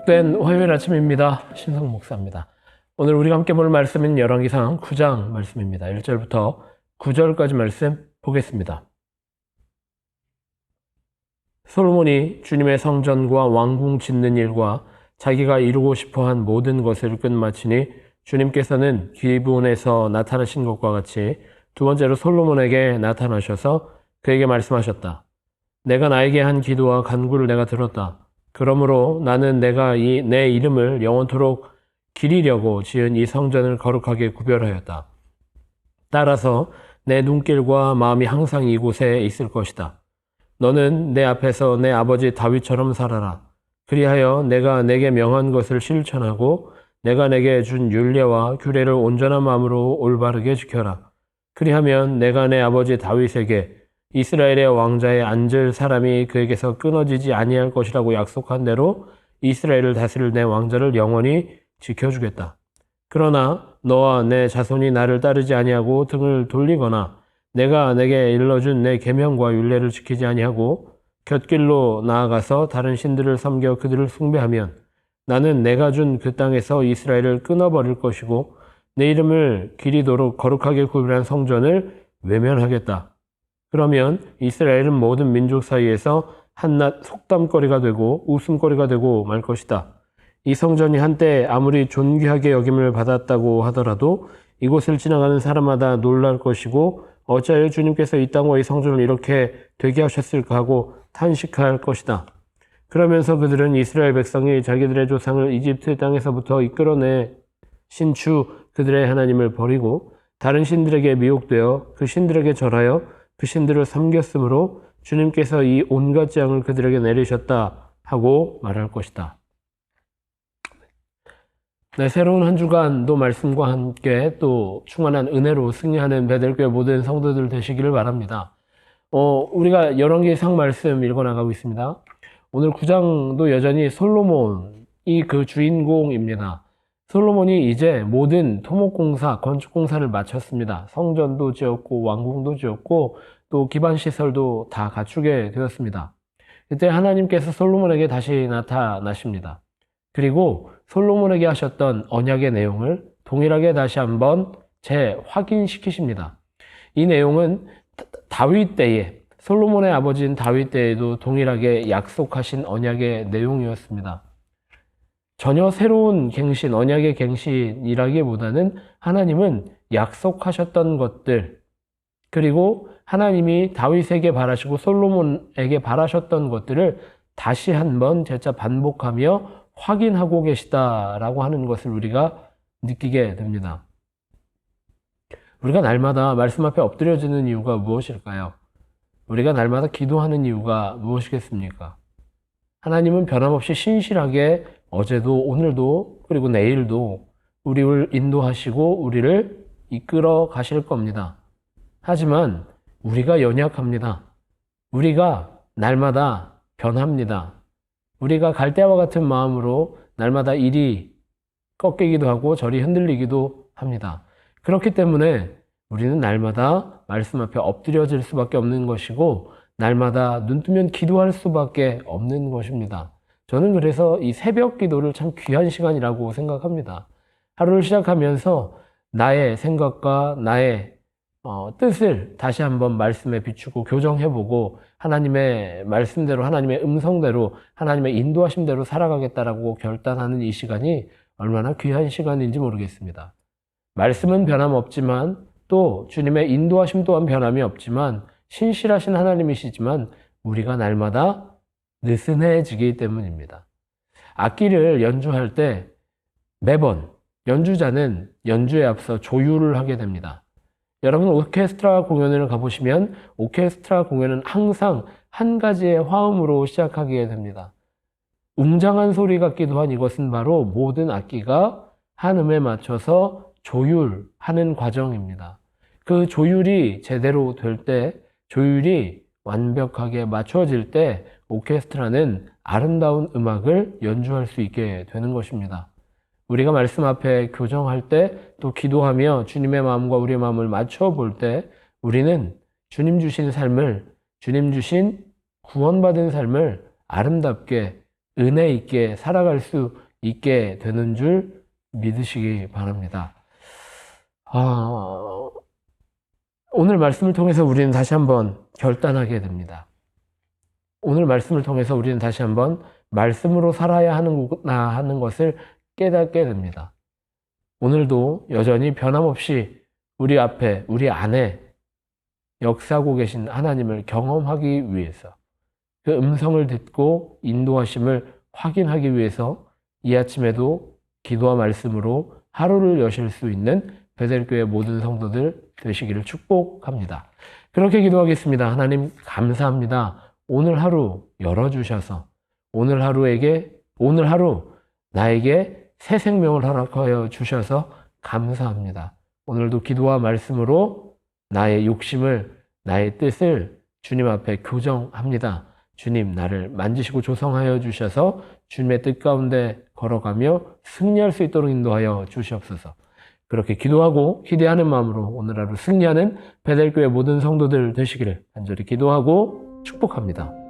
복된 화요일 아침입니다. 신성 목사입니다. 오늘 우리가 함께 볼 말씀은 열왕기상 9장 말씀입니다. 1절부터 9절까지 말씀 보겠습니다. 솔로몬이 주님의 성전과 왕궁 짓는 일과 자기가 이루고 싶어 한 모든 것을 끝마치니 주님께서는 기브온에서 나타나신 것과 같이 두 번째로 솔로몬에게 나타나셔서 그에게 말씀하셨다. 내가 나에게 한 기도와 간구를 내가 들었다. 그러므로 나는 내가 이 내 이름을 영원토록 기리려고 지은 이 성전을 거룩하게 구별하였다. 따라서 내 눈길과 마음이 항상 이곳에 있을 것이다. 너는 내 앞에서 내 아버지 다윗처럼 살아라. 그리하여 내가 내게 명한 것을 실천하고 내가 내게 준 율례와 규례를 온전한 마음으로 올바르게 지켜라. 그리하면 내가 내 아버지 다윗에게 이스라엘의 왕자에 앉을 사람이 그에게서 끊어지지 아니할 것이라고 약속한 대로 이스라엘을 다스릴 내 왕자를 영원히 지켜주겠다. 그러나 너와 내 자손이 나를 따르지 아니하고 등을 돌리거나 내가 내게 일러준 내 계명과 율례를 지키지 아니하고 곁길로 나아가서 다른 신들을 섬겨 그들을 숭배하면 나는 내가 준 그 땅에서 이스라엘을 끊어버릴 것이고 내 이름을 기리도록 거룩하게 구별한 성전을 외면하겠다. 그러면 이스라엘은 모든 민족 사이에서 한낱 속담거리가 되고 웃음거리가 되고 말 것이다. 이 성전이 한때 아무리 존귀하게 여김을 받았다고 하더라도 이곳을 지나가는 사람마다 놀랄 것이고 어찌하여 주님께서 이 땅과 이 성전을 이렇게 되게 하셨을까 하고 탄식할 것이다. 그러면서 그들은 이스라엘 백성이 자기들의 조상을 이집트 땅에서부터 이끌어내 신추 그들의 하나님을 버리고 다른 신들에게 미혹되어 그 신들에게 절하여 그 신들을 섬겼으므로 주님께서 이 온갖 재앙을 그들에게 내리셨다 하고 말할 것이다. 네, 새로운 한 주간도 말씀과 함께 또 충만한 은혜로 승리하는 베델교회 모든 성도들 되시기를 바랍니다. 어, 우리가 열왕기 상 말씀 읽어 나가고 있습니다. 오늘 9장도 여전히 솔로몬이 그 주인공입니다. 솔로몬이 이제 모든 토목공사, 건축공사를 마쳤습니다. 성전도 지었고, 왕궁도 지었고, 또 기반 시설도 다 갖추게 되었습니다. 이때 하나님께서 솔로몬에게 다시 나타나십니다. 그리고 솔로몬에게 하셨던 언약의 내용을 동일하게 다시 한번 재확인시키십니다. 이 내용은 다윗 때에 솔로몬의 아버지인 다윗 때에도 동일하게 약속하신 언약의 내용이었습니다. 전혀 새로운 갱신, 언약의 갱신이라기보다는 하나님은 약속하셨던 것들, 그리고 하나님이 다윗에게 바라시고 솔로몬에게 바라셨던 것들을 다시 한번 재차 반복하며 확인하고 계시다라고 하는 것을 우리가 느끼게 됩니다. 우리가 날마다 말씀 앞에 엎드려지는 이유가 무엇일까요? 우리가 날마다 기도하는 이유가 무엇이겠습니까? 하나님은 변함없이 신실하게 어제도 오늘도 그리고 내일도 우리를 인도하시고 우리를 이끌어 가실 겁니다. 하지만 우리가 연약합니다. 우리가 날마다 변합니다. 우리가 갈대와 같은 마음으로 날마다 일이 꺾이기도 하고 저리 흔들리기도 합니다. 그렇기 때문에 우리는 날마다 말씀 앞에 엎드려질 수밖에 없는 것이고 날마다 눈 뜨면 기도할 수밖에 없는 것입니다. 저는 그래서 이 새벽 기도를 참 귀한 시간이라고 생각합니다. 하루를 시작하면서 나의 생각과 나의 어, 뜻을 다시 한번 말씀에 비추고 교정해보고 하나님의 말씀대로 하나님의 음성대로 하나님의 인도하심대로 살아가겠다라고 결단하는 이 시간이 얼마나 귀한 시간인지 모르겠습니다. 말씀은 변함없지만 또 주님의 인도하심 또한 변함이 없지만 신실하신 하나님이시지만 우리가 날마다 느슨해지기 때문입니다. 악기를 연주할 때 매번 연주자는 연주에 앞서 조율을 하게 됩니다. 여러분 오케스트라 공연을 가보시면 오케스트라 공연은 항상 한 가지의 화음으로 시작하게 됩니다. 웅장한 소리 같기도 한 이것은 바로 모든 악기가 한 음에 맞춰서 조율하는 과정입니다. 그 조율이 제대로 될 때, 조율이 완벽하게 맞춰질 때 오케스트라는 아름다운 음악을 연주할 수 있게 되는 것입니다. 우리가 말씀 앞에 교정할 때 또 기도하며 주님의 마음과 우리의 마음을 맞춰 볼 때 우리는 주님 주신 삶을 주님 주신 구원받은 삶을 아름답게 은혜 있게 살아갈 수 있게 되는 줄 믿으시기 바랍니다. 아, 오늘 말씀을 통해서 우리는 다시 한번 결단하게 됩니다. 오늘 말씀을 통해서 우리는 다시 한번 말씀으로 살아야 하는구나 하는 것을 깨닫게 됩니다. 오늘도 여전히 변함없이 우리 앞에, 우리 안에 역사하고 계신 하나님을 경험하기 위해서 그 음성을 듣고 인도하심을 확인하기 위해서 이 아침에도 기도와 말씀으로 하루를 여실 수 있는 베델교회 모든 성도들 되시기를 축복합니다. 그렇게 기도하겠습니다. 하나님 감사합니다. 오늘 하루 열어주셔서 오늘 하루에게 오늘 하루 나에게 새 생명을 허락하여 주셔서 감사합니다. 오늘도 기도와 말씀으로 나의 욕심을 나의 뜻을 주님 앞에 교정합니다. 주님 나를 만지시고 조성하여 주셔서 주님의 뜻 가운데 걸어가며 승리할 수 있도록 인도하여 주시옵소서. 그렇게 기도하고 기대하는 마음으로 오늘 하루 승리하는 베델교회 모든 성도들 되시기를 간절히 기도하고 축복합니다.